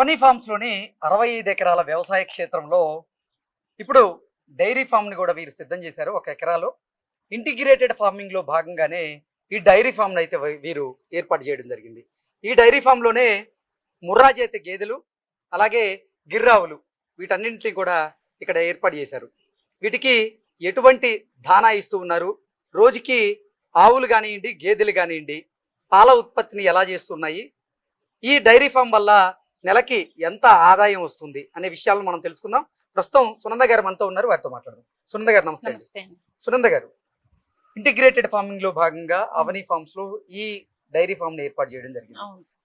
అవని ఫార్మ్స్లోని అరవై ఐదు ఎకరాల వ్యవసాయ క్షేత్రంలో ఇప్పుడు డైరీ ఫామ్ని కూడా వీరు సిద్ధం చేశారు ఒక ఎకరాలో. ఇంటిగ్రేటెడ్ ఫార్మింగ్లో భాగంగానే ఈ డైరీ ఫామ్ అయితే వీరు ఏర్పాటు చేయడం జరిగింది. ఈ డైరీ ఫామ్లోనే ముర్రా చేతి గేదెలు అలాగే గిర్రావులు వీటన్నింటినీ కూడా ఇక్కడ ఏర్పాటు చేశారు. వీటికి ఎటువంటి దానా ఇస్తూ ఉన్నారు? రోజుకి ఆవులు కానివ్వండి గేదెలు కానివ్వండి పాల ఉత్పత్తిని ఎలా చేస్తున్నాయి? ఈ డైరీ ఫామ్ వల్ల నెలకి ఎంత ఆదాయం వస్తుంది అనే విషయాలను మనం తెలుసుకుందాం. ప్రస్తుతం సునంద గారు మనతో ఉన్నారు వారితో మాట్లాడదాం. సునంద గారు నమస్తే. సునంద గారు ఇంటిగ్రేటెడ్ ఫార్మింగ్లో భాగంగా అవని ఫార్మ్స్లో ఈ డైరీ ఫామ్ని ఏర్పాటు చేయడం జరిగింది.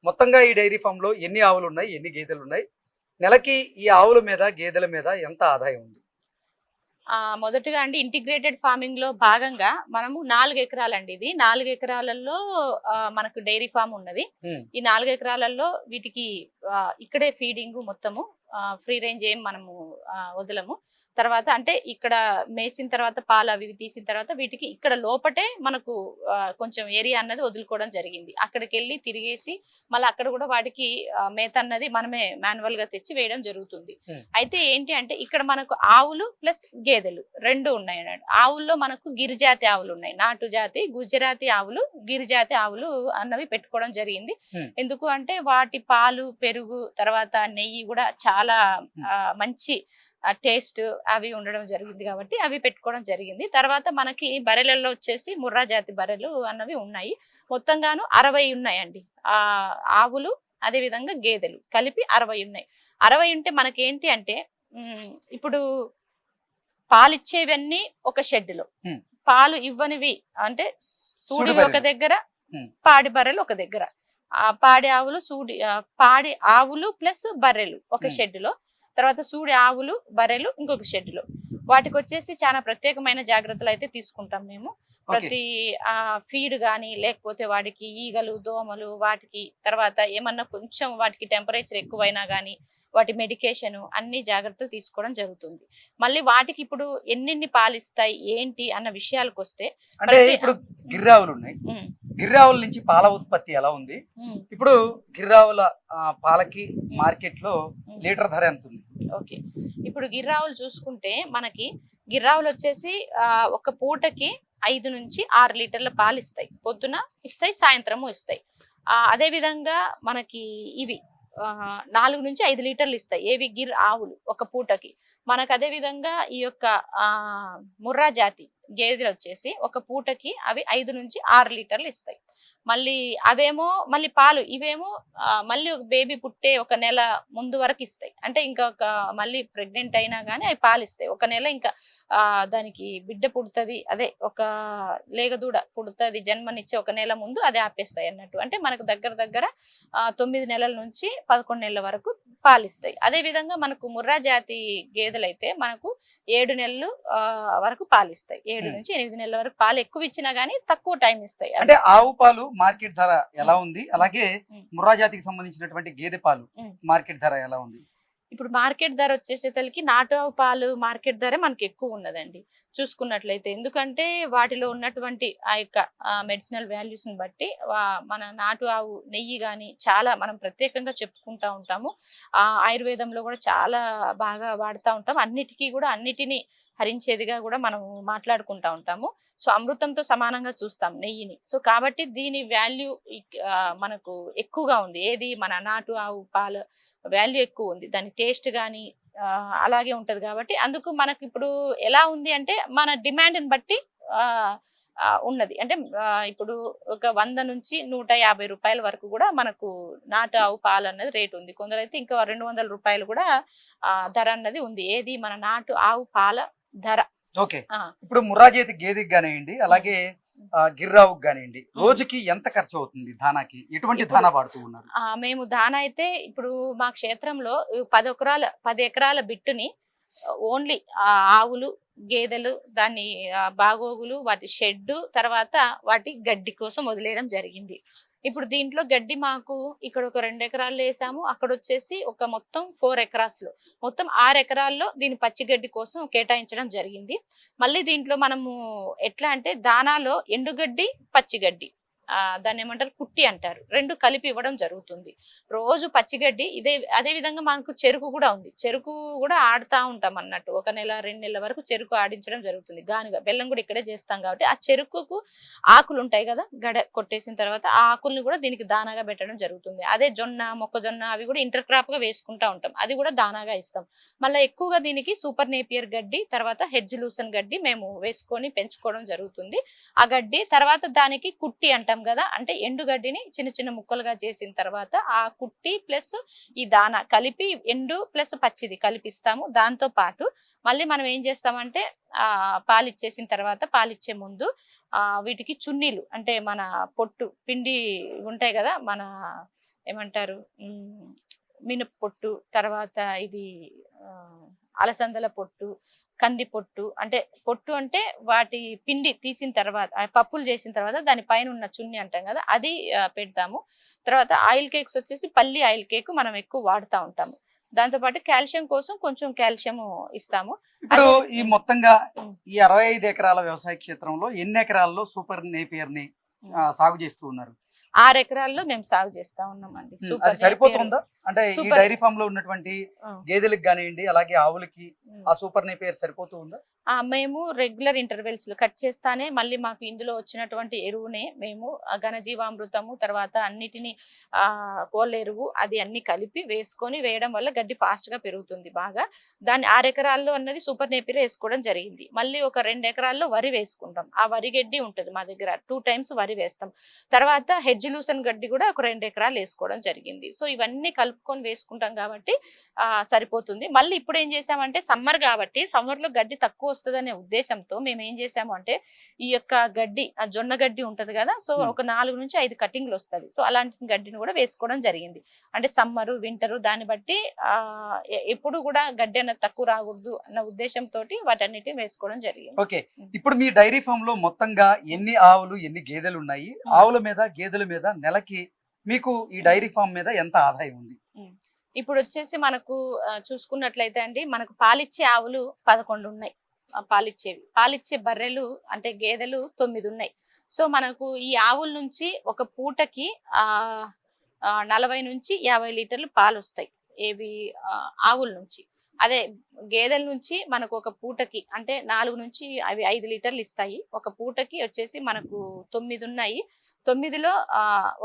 మొత్తంగా ఈ డైరీ ఫామ్లో ఎన్ని ఆవులు ఉన్నాయి ఎన్ని గేదెలు ఉన్నాయి నెలకి ఈ ఆవుల మీద గేదెల మీద ఎంత ఆదాయం ఉంది? మొదటగా అండి ఇంటిగ్రేటెడ్ ఫార్మింగ్లో భాగంగా మనము నాలుగు ఎకరాలండి ఇది. నాలుగు ఎకరాలలో ఆ, మనకు డైరీ ఫామ్ ఉన్నది. ఈ నాలుగు ఎకరాలలో వీటికి ఇక్కడే ఫీడింగ్ మొత్తము ఫ్రీ రేంజ్ ఏం మనము వదలము. తర్వాత అంటే ఇక్కడ మేసిన తర్వాత పాలు అవి తీసిన తర్వాత వీటికి ఇక్కడ లోపటే మనకు కొంచెం ఏరియా అన్నది వదులుకోవడం జరిగింది. అక్కడికి వెళ్ళి తిరిగేసి మళ్ళీ అక్కడ కూడా వాటికి మేత అన్నది మనమే మాన్యువల్గా తెచ్చి వేయడం జరుగుతుంది. అయితే ఏంటి అంటే ఇక్కడ మనకు ఆవులు ప్లస్ గేదెలు రెండు ఉన్నాయి ఆవుల్లో మనకు గిరిజాతి ఆవులు ఉన్నాయి. నాటు జాతి గుజరాతీ ఆవులు గిరిజాతి ఆవులు అన్నవి పెట్టుకోవడం జరిగింది. ఎందుకు అంటే వాటి పాలు పెరుగు తర్వాత నెయ్యి కూడా చాలా మంచి టేస్ట్ అవి ఉండడం జరిగింది కాబట్టి అవి పెట్టుకోవడం జరిగింది తర్వాత మనకి బర్రెలలో వచ్చేసి ముర్రా జాతి బర్రెలు అన్నవి ఉన్నాయి మొత్తంగాను అరవై ఉన్నాయండి ఆ ఆవులు అదే విధంగా గేదెలు కలిపి అరవై ఉన్నాయి అరవై ఉంటే మనకేంటి అంటే ఉమ్, ఇప్పుడు పాలు ఇచ్చేవన్నీ ఒక షెడ్లో. పాలు ఇవ్వనివి అంటే సూడి. ఒక దగ్గర. పాడి బర్రెలు ఒక దగ్గర ఆ పాడి ఆవులు సూడి పాడి ఆవులు ప్లస్ బర్రెలు ఒక. షెడ్లో తర్వాత సూడి ఆవులు బర్రెలు ఇంకొక షెడ్లో. వాటికి వచ్చేసి చాలా ప్రత్యేకమైన జాగ్రత్తలు అయితే తీసుకుంటాం మేము. ప్రతి ఆ ఫీడ్ కానీ లేకపోతే వాటికి ఈగలు దోమలు వాటికి తర్వాత ఏమన్నా కొంచెం వాటికి టెంపరేచర్ ఎక్కువైనా కానీ వాటి మెడికేషన్ అన్ని జాగ్రత్తలు తీసుకోవడం జరుగుతుంది. మళ్ళీ వాటికి ఇప్పుడు ఎన్నెన్ని పాలు ఇస్తాయి ఏంటి అన్న విషయాలకు వస్తే అంటే ఇప్పుడు గిర్రావులు ఉన్నాయి. గిర్రావుల నుంచి పాల ఉత్పత్తి ఎలా ఉంది? ఇప్పుడు గిర్రావుల పాలకి మార్కెట్లో. లీటర్ ధర ఎంత ఉంది? ఓకే. ఇప్పుడు గిర్రావులు చూసుకుంటే మనకి గిర్రావులు వచ్చేసి ఒక పూటకి ఐదు నుంచి ఆరు లీటర్ల పాలు ఇస్తాయి. పొద్దున ఇస్తాయి సాయంత్రము ఇస్తాయి. అదే విధంగా మనకి ఇవి నాలుగు నుంచి ఐదు లీటర్లు ఇస్తాయి. ఏవి? గిర్ ఆవులు ఒక పూటకి. మనకు అదే విధంగా ఈ యొక్క ముర్రా జాతి గేదెలు వచ్చేసి ఒక పూటకి అవి ఐదు నుంచి ఆరు లీటర్లు ఇస్తాయి. మళ్ళీ అవేమో మళ్ళీ పాలు ఇవేమో మళ్ళీ ఒక బేబీ పుట్టే ఒక నెల ముందు వరకు ఇస్తాయి. అంటే ఇంకా ఒక మళ్ళీ ప్రెగ్నెంట్ అయినా కానీ అవి పాలు ఇస్తాయి. ఒక నెల ఇంకా దానికి బిడ్డ పుడుతుంది అదే ఒక లేగదూడ పుడుతుంది జన్మనిచ్చే ఒక నెల ముందు అదే ఆపేస్తాయి అన్నట్టు. అంటే మనకు దగ్గర దగ్గర తొమ్మిది నెలల నుంచి పదకొండు నెలల వరకు పాలు ఇస్తాయి అదే విధంగా మనకు ముర్రా జాతి గేదెలు అయితే మనకు ఏడు నెలలు ఆ, వరకు పాలు ఇస్తాయి ఏడు. నుంచి ఎనిమిది నెలల వరకు పాలు ఎక్కువ ఇచ్చినా గానీ తక్కువ టైం ఇస్తాయి అంటే ఆవు పాలు మార్కెట్ ధర ఎలా ఉంది అలాగే. ముర్రా జాతికి సంబంధించినటువంటి గేదె పాలు. మార్కెట్ ధర ఎలా ఉంది ఇప్పుడు మార్కెట్ ధర వచ్చేసేసరికి నాటు పాలు మార్కెట్ ధర మనకి ఎక్కువ ఉన్నదండి చూసుకున్నట్లయితే ఎందుకంటే వాటిలో ఉన్నటువంటి ఆ యొక్క మెడిసినల్ వాల్యూస్ని బట్టి మన నాటు ఆవు నెయ్యి కానీ చాలా మనం ప్రత్యేకంగా చెప్పుకుంటా ఉంటాము. ఆ ఆయుర్వేదంలో కూడా చాలా బాగా వాడుతూ ఉంటాం. అన్నిటికీ కూడా అన్నిటినీ హరించేదిగా కూడా మనం మాట్లాడుకుంటా ఉంటాము. సో అమృతంతో సమానంగా చూస్తాం నెయ్యిని. సో కాబట్టి దీని వాల్యూ మనకు ఎక్కువగా ఉంది. ఏది? మన నాటు ఆవు పాలు వాల్యూ ఎక్కువ ఉంది. దాని టేస్ట్ కానీ అలాగే ఉంటది కాబట్టి అందుకు మనకి ఇప్పుడు ఎలా ఉంది అంటే మన డిమాండ్ని బట్టి ఉన్నది. అంటే ఇప్పుడు ఒక వంద నుంచి నూట యాభై రూపాయల వరకు కూడా మనకు నాటు ఆవు పాలు అన్నది రేటు ఉంది. కొందరైతే ఇంకా రెండు వందల రూపాయలు కూడా ధర అన్నది ఉంది. ఏది? మన నాటు ఆవు పాల ధర. ఓకే. ఇప్పుడు ముర్రా జాతి గేదెకి కానివ్వండి అలాగే గిర్రావుకి కానివ్వండి రోజుకి ఎంత ఖర్చు అవుతుంది దానాకి ఎటువంటి దానా వాడుతూ ఉన్నారు? మేము దాన అయితే ఇప్పుడు మా క్షేత్రంలో పది ఎకరాల పది ఎకరాల బిట్టుని ఓన్లీ ఆవులు గేదెలు దాన్ని బాగోగులు వాటి షెడ్డు తర్వాత వాటి గడ్డి కోసం వదిలేయడం జరిగింది. ఇప్పుడు దీంట్లో గడ్డి మాకు ఇక్కడ ఒక రెండు ఎకరాలు వేసాము. అక్కడ వచ్చేసి ఒక మొత్తం ఫోర్ ఎకరాస్లో. మొత్తం ఆరు ఎకరాల్లో దీని పచ్చి గడ్డి కోసం కేటాయించడం జరిగింది. మళ్ళీ దీంట్లో మనము ఎట్లా అంటే దానాలో ఎండుగడ్డి పచ్చిగడ్డి దాన్ని ఏమంటారు? కుట్టి అంటారు. రెండు కలిపి ఇవ్వడం జరుగుతుంది. రోజు పచ్చిగడ్డి ఇదే అదే విధంగా మనకు చెరుకు కూడా ఉంది. చెరుకు కూడా ఆడుతా ఉంటాం అన్నట్టు. ఒక నెల రెండు నెలల వరకు చెరుకు ఆడించడం జరుగుతుంది. గానుగా బెల్లం కూడా ఇక్కడే చేస్తాం కాబట్టి ఆ చెరుకుకు ఆకులు ఉంటాయి కదా గడ కొట్టేసిన తర్వాత ఆ ఆకుల్ని కూడా దీనికి దానాగా పెట్టడం జరుగుతుంది. అదే జొన్న మొక్కజొన్న అవి కూడా ఇంటర్ క్రాప్గా వేసుకుంటా ఉంటాం. అది కూడా దానాగా ఇస్తాం. మళ్ళీ ఎక్కువగా దీనికి సూపర్ నేపియర్ గడ్డి తర్వాత హెడ్జ్ లూసన్ గడ్డి మేము వేసుకొని పెంచుకోవడం జరుగుతుంది. ఆ గడ్డి తర్వాత దానికి కుట్టి అంటాం. కదా. అంటే ఎండుగడ్డిని చిన్న చిన్న ముక్కలుగా చేసిన తర్వాత ఆ కుట్టి ప్లస్ ఈ దాన కలిపి ఎండు ప్లస్ పచ్చిది కలిపిస్తాము. దాంతో పాటు మళ్ళీ మనం ఏం చేస్తామంటే ఆ పాలిచ్చేసిన తర్వాత పాలిచ్చే ముందు ఆ వీటికి చున్నీలు అంటే మన పొట్టు పిండి ఉంటాయి కదా మన ఏమంటారు ఉమ్, మినప పొట్టు తర్వాత ఇది అలసందల పొట్టు కంది పొట్టు అంటే పొట్టు అంటే వాటి పిండి తీసిన తర్వాత పప్పులు చేసిన తర్వాత దాని పైన ఉన్న చున్ని అంటాం కదా అది పెడతాము. తర్వాత ఆయిల్ కేక్స్ వచ్చేసి పల్లి ఆయిల్ కేక్ మనం ఎక్కువ వాడుతూ ఉంటాము. దాంతో పాటు కాల్షియం కోసం కొంచెం కాల్షియం ఇస్తాము. ఇప్పుడు ఈ మొత్తంగా. ఈ అరవై ఐదు ఎకరాల వ్యవసాయ క్షేత్రంలో ఎన్ని ఎకరాల్లో సూపర్ నేపియర్ని సాగు చేస్తూ ఉన్నారు? ఆరు ఎకరాల్లో మేము సాగు చేస్తా ఉన్నామండి. సూపర్ అది సరిపోతుందా? అంటే ఈ. డైరీ ఫామ్లో ఉన్నటువంటి. గేదెలకు కానివ్వండి అలాగే ఆవులకి. ఆ సూపర్ నేపియర్ సరిపోతూ ఉందా? ఆ, మేము రెగ్యులర్ ఇంటర్వెల్స్లో కట్ చేస్తానే మళ్ళీ మాకు ఇందులో వచ్చినటువంటి ఎరువునే మేము ఘనజీవామృతము తర్వాత అన్నిటిని ఆ కోళ్ళ ఎరువు అది అన్ని కలిపి వేసుకొని వేయడం వల్ల గడ్డి ఫాస్ట్గా పెరుగుతుంది బాగా. దాన్ని ఆరు ఎకరాల్లో అన్నది సూపర్ నేపిర్ వేసుకోవడం జరిగింది. మళ్ళీ ఒక రెండు ఎకరాల్లో వరి వేసుకుంటాం. ఆ వరి గడ్డి ఉంటుంది మా దగ్గర. టూ టైమ్స్ వరి వేస్తాం. తర్వాత హెడ్జిలూసన్ గడ్డి కూడా ఒక రెండు ఎకరాలు వేసుకోవడం జరిగింది. సో ఇవన్నీ కలుపుకొని వేసుకుంటాం కాబట్టి ఆ సరిపోతుంది. మళ్ళీ ఇప్పుడు ఏం చేసామంటే సమ్మర్ కాబట్టి సమ్మర్లో గడ్డి తక్కువ వస్తుందనే ఉద్దేశంతో మేము ఏం చేసాము అంటే ఈ యొక్క గడ్డి ఆ జొన్న గడ్డి ఉంటది కదా సో. ఒక నాలుగు నుంచి ఐదు కటింగ్లు వస్తది. సో అలాంటి గడ్డిని కూడా వేసుకోవడం జరిగింది. అంటే సమ్మరు వింటరు దాన్ని బట్టి ఎప్పుడు కూడా గడ్డి అనేది తక్కువ రాకూడదు అన్న ఉద్దేశంతో వాటన్నిటిని వేసుకోవడం జరిగింది. ఓకే. ఇప్పుడు మీ డైరీ ఫామ్లో మొత్తంగా ఎన్ని ఆవులు ఎన్ని గేదెలు ఉన్నాయి? ఆవుల మీద గేదెల మీద నెలకి మీకు ఈ డైరీ ఫామ్ మీద ఎంత ఆదాయం ఉంది? ఇప్పుడు వచ్చేసి మనకు చూసుకున్నట్లయితే అండి మనకు పాలిచ్చే ఆవులు పదకొండు ఉన్నాయి. పాలిచ్చేవి. పాలిచ్చే బర్రెలు అంటే గేదెలు తొమ్మిది ఉన్నాయి. సో మనకు ఈ ఆవుల నుంచి ఒక పూటకి ఆ నలభై నుంచి యాభై లీటర్లు పాలు వస్తాయి ఏవి ఆవుల నుంచి. అదే గేదెల నుంచి మనకు ఒక పూటకి అంటే నాలుగు నుంచి అవి ఐదు లీటర్లు ఇస్తాయి. ఒక పూటకి వచ్చేసి మనకు తొమ్మిది ఉన్నాయి. తొమ్మిదిలో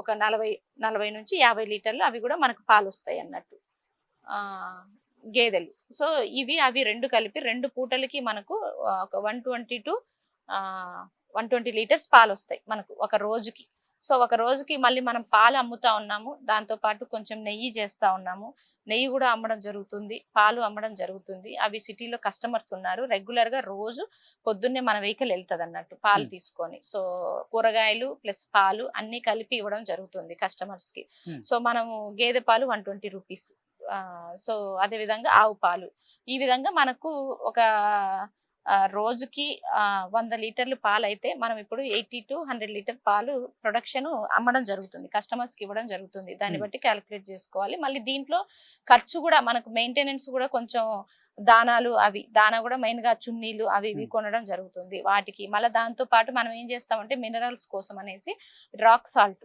ఒక నలభై నలభై నుంచి యాభై లీటర్లు అవి కూడా మనకు పాలు వస్తాయి అన్నట్టు గేదెలు. సో ఇవి అవి రెండు కలిపి రెండు పూటలకి మనకు ఒక one twenty to one twenty litres పాలు వస్తాయి మనకు ఒక రోజుకి. సో ఒక రోజుకి మళ్ళీ మనం పాలు అమ్ముతా ఉన్నాము. దాంతో పాటు కొంచెం నెయ్యి చేస్తా ఉన్నాము. నెయ్యి కూడా అమ్మడం జరుగుతుంది. పాలు అమ్మడం జరుగుతుంది. అవి సిటీలో కస్టమర్స్ ఉన్నారు. రెగ్యులర్గా రోజు పొద్దున్నే మన వెహికల్ వెళ్తుంది అన్నట్టు పాలు. తీసుకొని. సో కూరగాయలు ప్లస్ పాలు అన్ని కలిపి ఇవ్వడం జరుగుతుంది కస్టమర్స్కి. సో మనము గేదె పాలు వన్ ట్వంటీ రూపీస్. సో అదే విధంగా ఆవు పాలు. ఈ విధంగా మనకు ఒక రోజుకి వంద లీటర్లు పాలు అయితే మనం ఇప్పుడు ఎయిటీ టు హండ్రెడ్ లీటర్ పాలు ప్రొడక్షన్ అమ్మడం జరుగుతుంది. కస్టమర్స్కి ఇవ్వడం జరుగుతుంది. దాన్ని. బట్టి క్యాలిక్యులేట్ చేసుకోవాలి. మళ్ళీ దీంట్లో ఖర్చు కూడా మనకు మెయింటెనెన్స్ కూడా కొంచెం దానాలు అవి దానా కూడా మెయిన్గా చున్నీలు అవి ఇవి. కొనడం జరుగుతుంది వాటికి మళ్ళీ దాంతో పాటు మనం ఏం చేస్తామంటే మినరల్స్ కోసం అనేసి రాక్ సాల్ట్.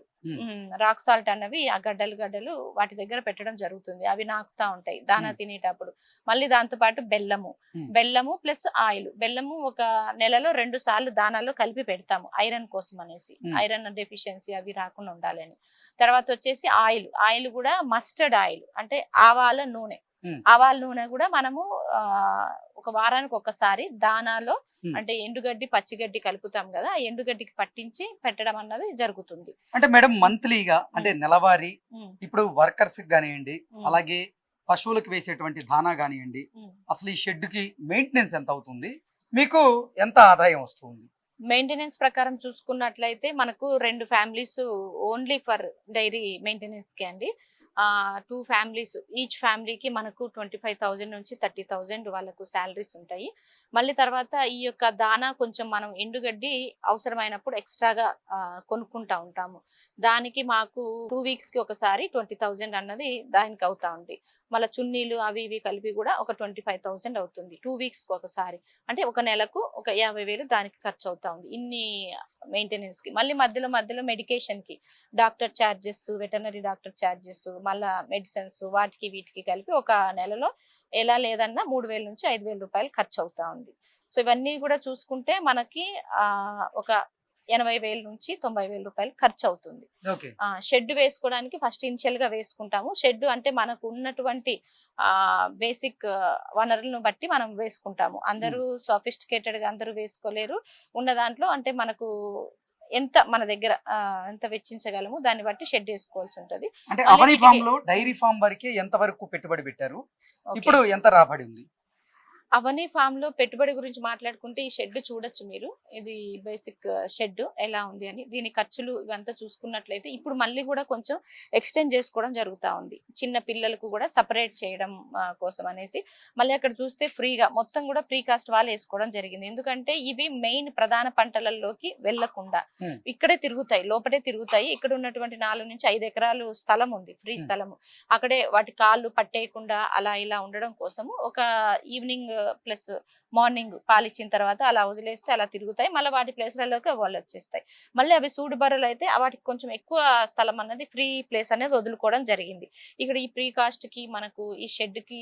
రాక్ సాల్ట్ అన్నవి ఆ గడ్డలు గడ్డలు వాటి దగ్గర పెట్టడం జరుగుతుంది అవి నాకుతా ఉంటాయి దానా. తినేటప్పుడు మళ్ళీ దాంతో పాటు బెల్లము. బెల్లము ప్లస్ ఆయిల్ బెల్లము ఒక నెలలో రెండు సార్లు దానాల్లో కలిపి పెడతాము ఐరన్ కోసం అనేసి. ఐరన్ డెఫిషియన్సీ అవి రాకుండా ఉండాలని తర్వాత వచ్చేసి ఆయిల్ ఆయిల్ కూడా మస్టర్డ్ ఆయిల్ అంటే ఆవాల నూనె. ఆవాల నూనె కూడా మనము ఒక వారానికి ఒకసారి దానాలో. అంటే ఎండుగడ్డి పచ్చిగడ్డి కలుపుతాం కదా ఆ ఎండుగడ్డికి పట్టించి పెట్టడం అన్నది జరుగుతుంది. అంటే మేడం మంత్లీగా అంటే నెలవారీ ఇప్పుడు వర్కర్స్ కానివ్వండి అలాగే పశువులకు వేసేటువంటి దానా కానివ్వండి. అసలు ఈ షెడ్కి మెయింటెనెన్స్ ఎంత అవుతుంది? మీకు ఎంత ఆదాయం వస్తుంది? మెయింటెనెన్స్ ప్రకారం చూసుకున్నట్లయితే మనకు రెండు ఫ్యామిలీస్ ఓన్లీ ఫర్ డైరీ మెయింటెనెన్స్కి అండి. టూ ఫ్యామిలీస్ ఈచ్ ఫ్యామిలీకి మనకు ట్వంటీ ఫైవ్ థౌజండ్ నుంచి థర్టీ థౌజండ్ వాళ్ళకు శాలరీస్ ఉంటాయి. మళ్ళీ తర్వాత ఈ యొక్క దానా కొంచెం మనం ఎండుగడ్డి అవసరమైనప్పుడు ఎక్స్ట్రాగా కొనుక్కుంటా ఉంటాము. దానికి మాకు టూ వీక్స్కి ఒకసారి ట్వంటీ థౌజండ్ అన్నది దానికి అవుతా ఉంది. మళ్ళీ చున్నీలు అవి ఇవి కలిపి కూడా ఒక ట్వంటీ ఫైవ్ థౌజండ్ అవుతుంది. టూ వీక్స్కి ఒకసారి. అంటే ఒక నెలకు ఒక యాభై వేలు దానికి ఖర్చు అవుతా ఉంది. ఇన్ని మెయింటెనెన్స్కి. మళ్ళీ మధ్యలో మధ్యలో మెడికేషన్కి. Doctor charges veterinary doctor charges మళ్ళీ మెడిసిన్స్ వాటికి వీటికి కలిపి ఒక నెలలో ఎలా లేదన్నా మూడు వేల నుంచి ఐదు వేల రూపాయలు ఖర్చు అవుతా ఉంది. సో ఇవన్నీ కూడా చూసుకుంటే మనకి ఒక ఎనభై వేల నుంచి తొంభై వేల రూపాయలు ఖర్చు అవుతుంది షెడ్ వేసుకోవడానికి ఫస్ట్ ఇనిషియల్గా వేసుకుంటాము. షెడ్ అంటే మనకు ఉన్నటువంటి ఆ బేసిక్ వనరులను బట్టి మనం వేసుకుంటాము. అందరూ సోఫిస్టికేటెడ్గా అందరూ వేసుకోలేరు. ఉన్న దాంట్లో అంటే మనకు ఎంత మన దగ్గర ఎంత వెచ్చించగలము దాన్ని బట్టి షెడ్ వేసుకోవాల్సి ఉంటది. అంటే డైరీ ఫామ్ వరకే ఎంత వరకు పెట్టుబడి పెట్టారు. ఇప్పుడు ఎంత రాబడి ఉంది? అవని ఫామ్లో పెట్టుబడి గురించి మాట్లాడుకుంటే ఈ షెడ్ చూడొచ్చు మీరు. ఇది బేసిక్ షెడ్ ఎలా ఉంది అని. దీని ఖర్చులు ఇవంతా చూసుకున్నట్లయితే ఇప్పుడు మళ్ళీ కూడా కొంచెం ఎక్స్టెండ్ చేసుకోవడం జరుగుతా ఉంది. చిన్న పిల్లలకు కూడా సపరేట్ చేయడం కోసం అనేసి. మళ్ళీ అక్కడ చూస్తే ఫ్రీగా మొత్తం కూడా ప్రీ కాస్ట్ వాళ్ళు వేసుకోవడం జరిగింది. ఎందుకంటే ఇవి మెయిన్ ప్రధాన పంటలలోకి వెళ్ళకుండా. ఇక్కడే తిరుగుతాయి లోపటే తిరుగుతాయి. ఇక్కడ ఉన్నటువంటి నాలుగు నుంచి ఐదు ఎకరాలు స్థలం ఉంది ఫ్రీ. స్థలము. అక్కడే వాటి కాళ్ళు పట్టేయకుండా అలా ఇలా ఉండడం కోసము ఒక ఈవినింగ్ ప్లస్ మార్నింగ్ పాలిచ్చిన తర్వాత అలా వదిలేస్తే అలా తిరుగుతాయి. మళ్ళీ వాటి ప్లేస్లలోకి వాళ్ళు వచ్చేస్తాయి. మళ్ళీ అవి సూడు బర్రెలు అయితే వాటికి కొంచెం ఎక్కువ స్థలం అన్నది ఫ్రీ ప్లేస్ అనేది వదులుకోవడం జరిగింది. ఇక్కడ ఈ ప్రీ కాస్ట్కి మనకు ఈ షెడ్కి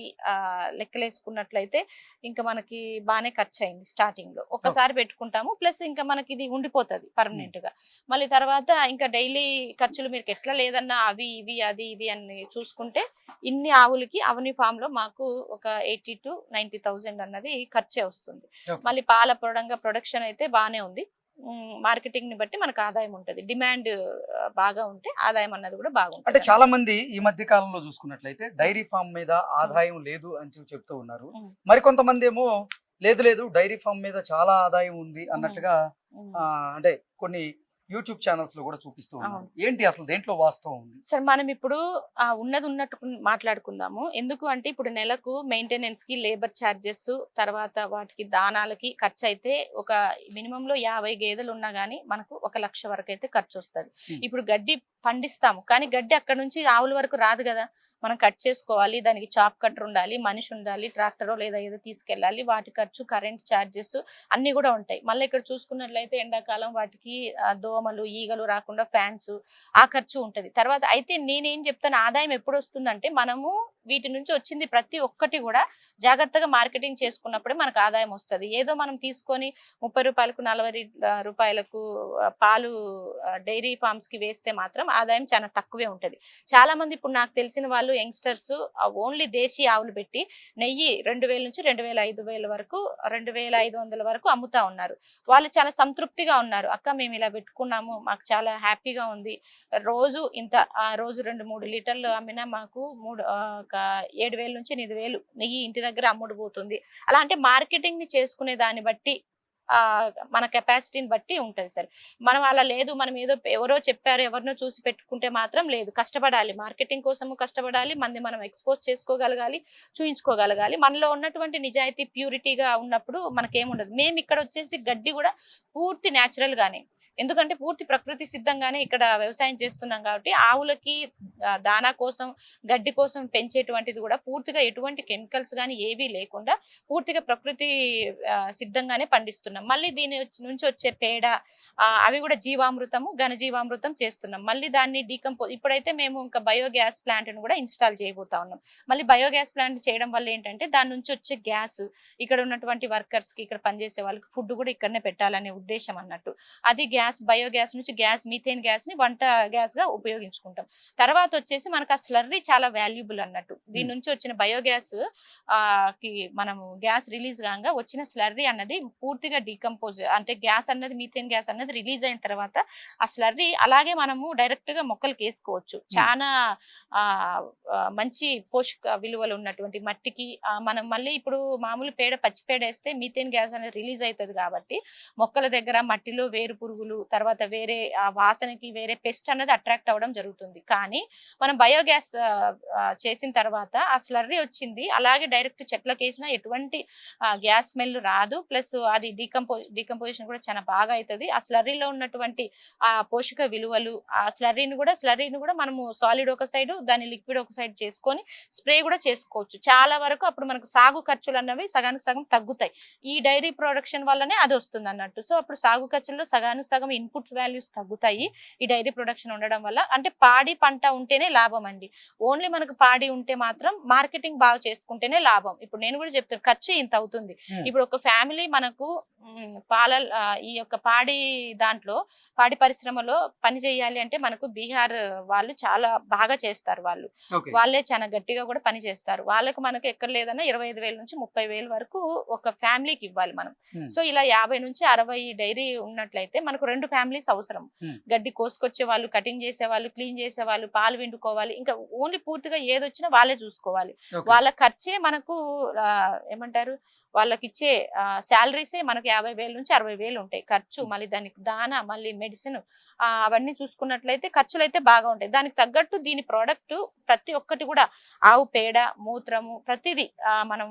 లెక్కలేసుకున్నట్లయితే ఇంకా మనకి బాగానే ఖర్చు అయింది స్టార్టింగ్లో. ఒకసారి పెట్టుకుంటాము ప్లస్ ఇంకా మనకి ఇది ఉండిపోతుంది పర్మనెంట్గా. మళ్ళీ తర్వాత ఇంకా డైలీ ఖర్చులు మీరు ఎట్లా లేదన్నా అవి ఇవి అది ఇది అని చూసుకుంటే ఇన్ని ఆవులకి అవని ఫామ్లో మాకు ఒక ఎయిటీ టు నైన్టీ థౌజండ్ అన్నది ఖర్చే వస్తుంది. మళ్ళీ పాల ప్రొడంగా ప్రొడక్షన్ అయితే బాగానే ఉంది. మార్కెటింగ్ని బట్టి మనకు ఆదాయం ఉంటుంది. డిమాండ్ బాగా ఉంటే ఆదాయం అన్నది కూడా అంటే బాగుంటుంది. చాలా మంది ఈ మధ్య కాలంలో చూసుకున్నట్లయితే డైరీ ఫామ్ మీద ఆదాయం లేదు అని చెప్తూ ఉన్నారు. మరికొంతమంది ఏమో లేదు లేదు డైరీ ఫామ్ మీద చాలా ఆదాయం ఉంది అన్నట్టుగా అంటే కొన్ని యూట్యూబ్ ఛానల్స్లో కూడా చూపిస్తూ ఉన్నారు. ఏంటి అసలు దేంట్లో వాస్తవం ఉంది సరే మనం ఇప్పుడు ఆ ఉన్నది ఉన్నట్టు మాట్లాడుకుందాము ఎందుకు అంటే ఇప్పుడు నెలకు మెయింటెనెన్స్కి లేబర్ ఛార్జెస్ తర్వాత వాటికి దానాలకి ఖర్చు అయితే ఒక మినిమం లో యాభై గేదెలు ఉన్నా గానీ మనకు ఒక లక్ష వరకు అయితే ఖర్చు వస్తుంది. ఇప్పుడు గడ్డి పండిస్తాము. కానీ గడ్డి అక్కడ నుంచి ఆవుల వరకు రాదు కదా. మనం కట్ చేసుకోవాలి దానికి చాప్ కట్టర్ ఉండాలి మనిషి ఉండాలి ట్రాక్టరో లేదా ఏదో తీసుకెళ్ళాలి వాటి ఖర్చు కరెంట్ ఛార్జెస్ అన్ని కూడా ఉంటాయి. మళ్ళీ ఇక్కడ చూసుకున్నట్లయితే ఎండాకాలం వాటికి దోమలు ఈగలు రాకుండా ఫ్యాన్స్ ఆ ఖర్చు ఉంటుంది. తర్వాత అయితే నేనేం చెప్తాను ఆదాయం ఎప్పుడు వస్తుందంటే మనము వీటి నుంచి వచ్చింది ప్రతి ఒక్కటి కూడా జాగ్రత్తగా మార్కెటింగ్ చేసుకున్నప్పుడే మనకు ఆదాయం వస్తుంది. ఏదో మనం తీసుకొని ముప్పై రూపాయలకు నలభై రూపాయలకు పాలు డైరీ ఫార్మ్స్కి వేస్తే మాత్రం ఆదాయం చాలా తక్కువే ఉంటుంది. చాలా మంది ఇప్పుడు నాకు తెలిసిన వాళ్ళు యంగ్స్టర్స్ ఓన్లీ దేశీ ఆవులు పెట్టి నెయ్యి రెండు వేల నుంచి రెండు వేల ఐదు వేల వరకు రెండు వేల ఐదు వందల వరకు అమ్ముతా ఉన్నారు. వాళ్ళు చాలా సంతృప్తిగా ఉన్నారు. అక్క మేము ఇలా పెట్టుకున్నాము మాకు చాలా హ్యాపీగా ఉంది. రోజు ఇంత ఆ రోజు రెండు మూడు లీటర్లు అమ్మినా మాకు మూడు ఒక ఏడు వేల నుంచి ఎనిమిది వేలు నెయ్యి ఇంటి దగ్గర అమ్ముడు పోతుంది. అలా అంటే మార్కెటింగ్ని చేసుకునే దాన్ని బట్టి మన కెపాసిటీని బట్టి ఉంటుంది సార్. మనం అలా లేదు మనం ఏదో ఎవరో చెప్పారు ఎవరినో చూసి పెట్టుకుంటే మాత్రం లేదు. కష్టపడాలి. మార్కెటింగ్ కోసము కష్టపడాలి. మంది మనం ఎక్స్పోజ్ చేసుకోగలగాలి చూయించుకోగలగాలి. మనలో ఉన్నటువంటి నిజాయితీ ప్యూరిటీగా ఉన్నప్పుడు మనకేముండదు మేము ఇక్కడ వచ్చేసి గడ్డి కూడా పూర్తి న్యాచురల్గానే ఎందుకంటే పూర్తి ప్రకృతి సిద్ధంగానే ఇక్కడ వ్యవసాయం చేస్తున్నాం కాబట్టి ఆవులకి దానా కోసం గడ్డి కోసం పెంచేటువంటిది కూడా పూర్తిగా ఎటువంటి కెమికల్స్ కానీ ఏవీ లేకుండా పూర్తిగా ప్రకృతి సిద్ధంగానే పండిస్తున్నాం. మళ్ళీ దీని నుంచి వచ్చే పేడ అవి కూడా జీవామృతము ఘనజీవామృతం చేస్తున్నాం. మళ్ళీ దాన్ని డీకంపో ఇప్పుడైతే మేము ఇంకా బయోగ్యాస్ ప్లాంట్ను కూడా ఇన్స్టాల్ చేయబోతా ఉన్నాం. మళ్ళీ బయోగ్యాస్ ప్లాంట్ చేయడం వల్ల ఏంటంటే దాని నుంచి వచ్చే గ్యాస్ ఇక్కడ ఉన్నటువంటి వర్కర్స్కి ఇక్కడ పనిచేసే వాళ్ళకి ఫుడ్ కూడా ఇక్కడనే పెట్టాలనే ఉద్దేశం అన్నట్టు. అది గ్యాస్ బయోగ్యాస్ నుంచి గ్యాస్ మీథేన్ గ్యాస్ని వంట గ్యాస్గా ఉపయోగించుకుంటాం. తర్వాత వచ్చేసి మనకు ఆ స్లర్రీ చాలా వాల్యుబుల్ అన్నట్టు. దీని నుంచి వచ్చిన బయోగ్యాస్కి మనము గ్యాస్ రిలీజ్ కాగా వచ్చిన స్లర్రీ అన్నది పూర్తిగా డీకంపోజ్ అంటే గ్యాస్ అన్నది మీథేన్ గ్యాస్ అన్నది రిలీజ్ అయిన తర్వాత ఆ స్లర్రీ అలాగే మనము డైరెక్ట్గా మొక్కలకి వేసుకోవచ్చు. చాలా మంచి పోషక విలువలు ఉన్నటువంటి మట్టికి మనం మళ్ళీ ఇప్పుడు మామూలు పేడ పచ్చి పేడ వేస్తే మీథేన్ గ్యాస్ అనేది రిలీజ్ అవుతుంది కాబట్టి మొక్కల దగ్గర మట్టిలో వేరు పురుగులు పురుగులు తర్వాత వేరే ఆ వాసనకి వేరే పెస్ట్ అనేది అట్రాక్ట్ అవ్వడం జరుగుతుంది. కానీ మనం బయోగ్యాస్ చేసిన తర్వాత ఆ స్లర్రీ వచ్చింది. అలాగే డైరెక్ట్ చెట్లకు వేసినా ఎటువంటి గ్యాస్ స్మెల్ రాదు. ప్లస్ అది డీకంపో డీకంపోజిషన్ కూడా చాలా బాగా అవుతుంది ఆ స్లర్రీలో ఉన్నటువంటి ఆ పోషక విలువలు ఆ స్లర్రీని కూడా స్లర్రీని కూడా మనము సాలిడ్ ఒక సైడ్ దాన్ని లిక్విడ్ ఒక సైడ్ చేసుకొని స్ప్రే కూడా చేసుకోవచ్చు. చాలా వరకు అప్పుడు మనకు సాగు ఖర్చులు అన్నవి సగానికి సగం తగ్గుతాయి. ఈ డైరీ ప్రొడక్షన్ వల్లనే అది వస్తుంది అన్నట్టు సో అప్పుడు సాగు ఖర్చుల్లో సగానికి సగం ఇన్పుట్ వాల్యూస్ తగ్గుతాయి. ఈ డైరీ ప్రొడక్షన్ ఉండడం వల్ల అంటే పాడి పంట ఉంటేనే లాభం అండి. ఓన్లీ మనకు పాడి ఉంటే మాత్రం మార్కెటింగ్ బాగా చేసుకుంటేనే లాభం. ఇప్పుడు నేను కూడా చెప్తాను ఖర్చు ఇంత అవుతుంది. ఇప్పుడు ఒక ఫ్యామిలీ మనకు పాల ఈ యొక్క పాడి దాంట్లో పాడి పరిశ్రమలో పని చేయాలి అంటే మనకు బీహార్ వాళ్ళు చాలా బాగా చేస్తారు వాళ్ళు. వాళ్ళే చాలా గట్టిగా కూడా పని చేస్తారు. వాళ్ళకు మనకు ఎక్కడ లేదన్నా ఇరవై ఐదు వేల నుంచి ముప్పై వేల వరకు ఒక ఫ్యామిలీకి ఇవ్వాలి మనం. సో ఇలా యాభై నుంచి అరవై డైరీ ఉన్నట్లయితే మనకు రెండు ఫ్యామిలీస్ అవసరం. గడ్డి కోసుకొచ్చే వాళ్ళు కటింగ్ చేసే వాళ్ళు క్లీన్ చేసే వాళ్ళు పాలు విండుకోవాలి ఇంకా ఓన్లీ పూర్తిగా ఏది వచ్చినా వాళ్ళే చూసుకోవాలి. వాళ్ళ ఖర్చే మనకు ఏమంటారు వాళ్ళకి ఇచ్చే శాలరీసే మనకు యాభై వేల నుంచి అరవై వేలు ఉంటాయి. ఖర్చు మళ్ళీ దానికి దానా మళ్ళీ మెడిసిన్ అవన్నీ చూసుకున్నట్లయితే ఖర్చులు అయితే బాగా ఉంటాయి. దానికి తగ్గట్టు దీని ప్రోడక్ట్ ప్రతి ఒక్కటి కూడా ఆవు పేడ మూత్రము ప్రతిదీ మనం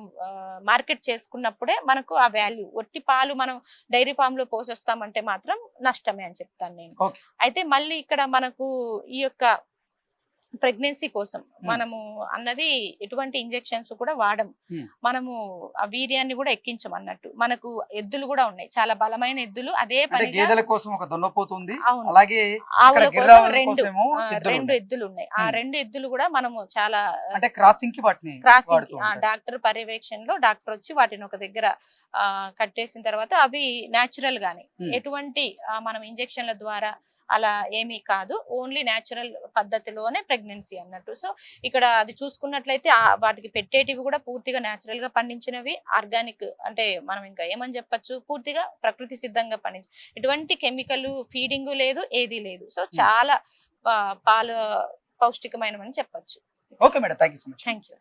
మార్కెట్ చేసుకున్నప్పుడే మనకు ఆ వాల్యూ ఒట్టి పాలు మనం డైరీ ఫామ్లో పోసొస్తామంటే మాత్రం నష్టమే అని చెప్తాను నేను. అయితే మళ్ళీ ఇక్కడ మనకు ఈ యొక్క ప్రెగ్నెన్సీ కోసం మనము అన్నది ఎటువంటి ఇంజెక్షన్స్ కూడా Hmm. మనము ఆ వీర్యాన్ని కూడా ఎక్కించం అన్నట్టు మనకు ఎద్దులు కూడా ఉన్నాయి చాలా బలమైన ఎద్దులు అదే పనిగా గేదెల కోసం ఒక అలాగే ఆవుల కోసం రెండు రెండు ఉన్నాయి. ఎద్దులు ఉన్నాయి ఆ. రెండు ఎద్దులు కూడా మనము చాలా అంటే క్రాసింగ్కి వాటిని క్రాసింగ్. డాక్టర్ పర్యవేక్షణలో డాక్టర్ వచ్చి వాటిని ఒక దగ్గర కట్టేసిన తర్వాత అవి న్యాచురల్ గానే. ఎటువంటి మనం ఇంజెక్షన్ల ద్వారా అలా ఏమీ కాదు. ఓన్లీ న్యాచురల్ పద్ధతిలోనే ప్రెగ్నెన్సీ అన్నట్టు. సో ఇక్కడ అది చూసుకున్నట్లయితే వాటికి పెట్టేటివి కూడా పూర్తిగా న్యాచురల్గా పండించినవి ఆర్గానిక్ అంటే మనం ఇంకా ఏమని చెప్పొచ్చు? పూర్తిగా ప్రకృతి సిద్ధంగా పండించి ఎటువంటి కెమికల్ ఫీడింగ్ లేదు ఏది లేదు. సో చాలా పాలు పౌష్టికమైనవని చెప్పొచ్చు. Okay madam. Thank you so much. Thank you